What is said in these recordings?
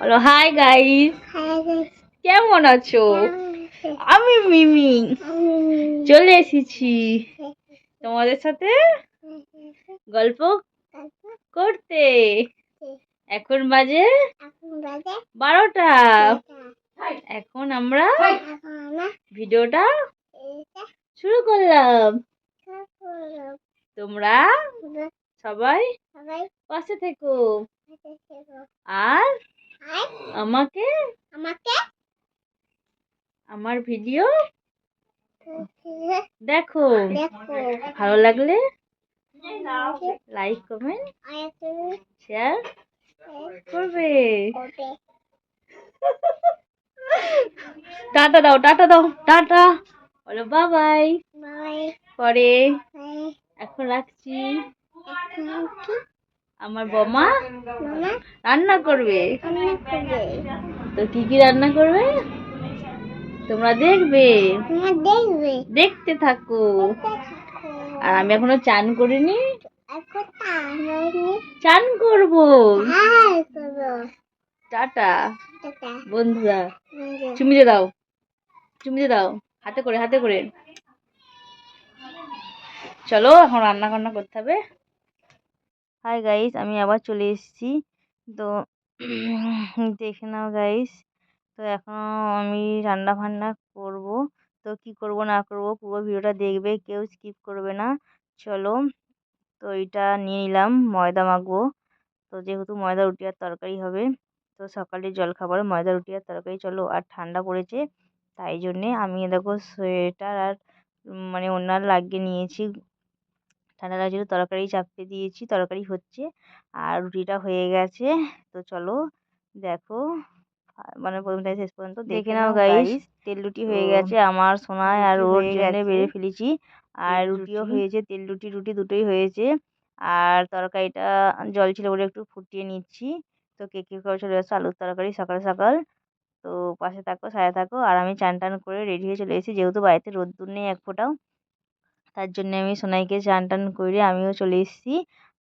বলো hi guys কেমন আছো? আমি মিমি। চলে এসেছি। তোমাদের সাথে গল্প করতে। এখন বাজে বারোটা। এখন আমরা ভিডিওটা শুরু করলাম। তোমরা সবাই পাশে থেকো। আর আমাকে? আমাকে? আমার ভিডিও? দেখো। দেখো। ভালো লাগলে লাইক কমেন্ট শেয়ার করবে। টাটা দাও টাটা দাও টাটা। বলো বাবাই পরে। এখন রাখছি। আমার বমা রান্না করবে। তো কি কি রান্না করবে? তোমরা দেখবে। দেখতে থাকো। আর আমি এখনও চান করিনি। চান করব। টাটা। বন্ধুরা চুমি দিয়ে দাও। চুমি দিয়ে দাও। হাতে করে হাতে করে। চলো, এখন রান্না বান্না করতে হবে। হাই গাইস আমি আবার চলে এসেছি। তো দেখে নাও গাইস তো এখনও আমি রান্না বান্না করব। তো কি করব, না করব, পুরো ভিডিওটা দেখবে, কেউ স্কিপ করবে না। চলো, তো এটা নিয়ে নিলাম, ময়দা মাখবো। তো যেহেতু ময়দা, রুটি আর তরকারি হবে, তো সকালে জলখাবারে, ময়দা, রুটি আর তরকারি, চলো, আর ঠান্ডা পড়েছে, তাই জন্যে আমি, দেখো, সোয়েটার আর মানে ওড়না লাগিয়ে নিয়েছি। ঠান্ডা লাগছিল তরকারি চাপিয়ে দিয়েছি তরকারি হচ্ছে। আর রুটিটা হয়ে গেছে। তো চলো দেখো মানে প্রথম থেকে শেষ পর্যন্ত দেখে নাও গাইস তেল রুটি হয়ে গেছে আমার সোনায় আর ওর জন্য বেড়ে ফেলেছি। আর রুটিও হয়েছে তেল রুটি রুটি দুটোই হয়েছে। আর তরকারিটা জল ছিল বলে একটু ফুটিয়ে নিচ্ছি। তো কে কে করে চলে এসেছে আলুর তরকারি সকাল সকাল। তো পাশে থাকো সাথে থাকো। আর আমি চান টান করে রেডি হয়ে চলে এসেছি যেহেতু বাড়িতে রোদ্দুর নেই এক ফোঁটাও। তার জন্য আমি সোনাইকে চান টান করে আমিও চলে এসেছি।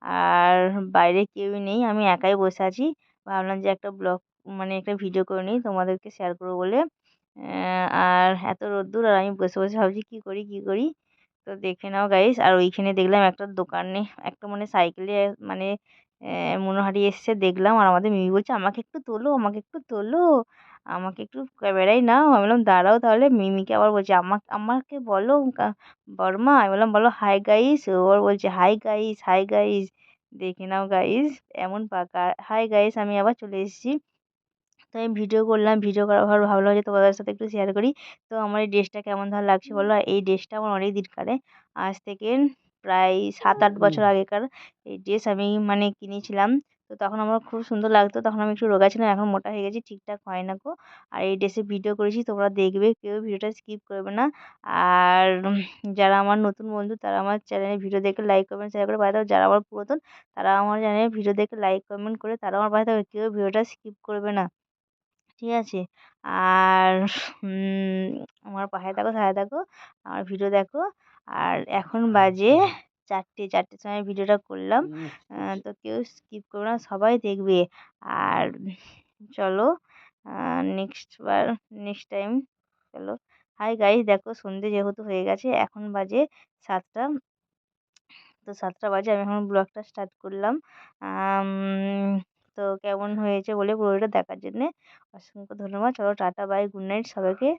আর বাইরে কেউই নেই, আমি একাই বসে আছি। ভাবলাম যে একটা ব্লগ মানে একটা ভিডিও করে নিই, তোমাদেরকে শেয়ার করব বলে। আর এত রোদ্দুর আর আমি বসে বসে ভাবছি কী করি কী করি? তো দেখে নাও গাইস আর ওইখানে দেখলাম একটা দোকানে, একটা মানে সাইকেলে মানে মনোহারি এসছে, দেখলাম। আর আমাদের মিমি বলছে, আমাকে একটু তোলো, আমাকে একটু তোলো। আমাকে একটু ক্যামেরায় নাও। আমি বললাম দাঁড়াও তাহলে। মিমিকে আবার বলছে আমাকে আমাকে বলো বর্মা। আমি বললাম বলো হাই গাইস। ও আবার বলছে হাই গাইস হাই গাইস দেখে নাও গাইস এমন পাকা। হাই গাইস আমি আবার চলে এসেছি। তো আমি ভিডিও করলাম ভিডিও করার পর ভাবলাম যে তোমাদের সাথে একটু শেয়ার করি। তো আমার এই ড্রেসটা কেমন ধর লাগছে বলো? আর এই ড্রেসটা আমার অনেক দিন দিনকারে আজ থেকে প্রায় সাত আট বছর আগেকার এই ড্রেস আমি মানে কিনেছিলাম। তো তখন আমার খুব সুন্দর লাগতো। তখন আমি একটু রোগা ছিলাম এখন মোটা হয়ে গেছি ঠিকঠাক হয় না গো। আর এই ড্রেসে ভিডিও করেছি তোমরা দেখবে কেউ ভিডিওটা স্কিপ করবে না। আর যারা আমার নতুন বন্ধু তারা আমার চ্যানেলে ভিডিও দেখে লাইক কমেন্ট শেয়ার করে পাঠাতে হবে যারা আমার পুরাতন তারা আমার চ্যানেলে ভিডিও দেখে লাইক কমেন্ট করে তারা আমার পাঠাতে হবে কেউ ভিডিওটা স্কিপ করবে না। ঠিক আছে? আর আমার পাশে থাকো সাথে থাকো আমার ভিডিও দেখো। আর এখন বাজে চারটে চারটের সময় ভিডিওটা করলাম। তো কেউ স্কিপ করবে না সবাই দেখবে। আর চলো নেক্সট বার নেক্সট টাইম চলো। হাই গাইস দেখো সন্ধে যেহেতু হয়ে গেছে এখন বাজে সাতটা। তো সাতটা বাজে আমি এখন ব্লগটা স্টার্ট করলাম। তো কেমন হয়েছে বলে পুরোটা দেখার জন্যে অসংখ্য ধন্যবাদ। চলো টাটা বাই গুড নাইট সবাইকে।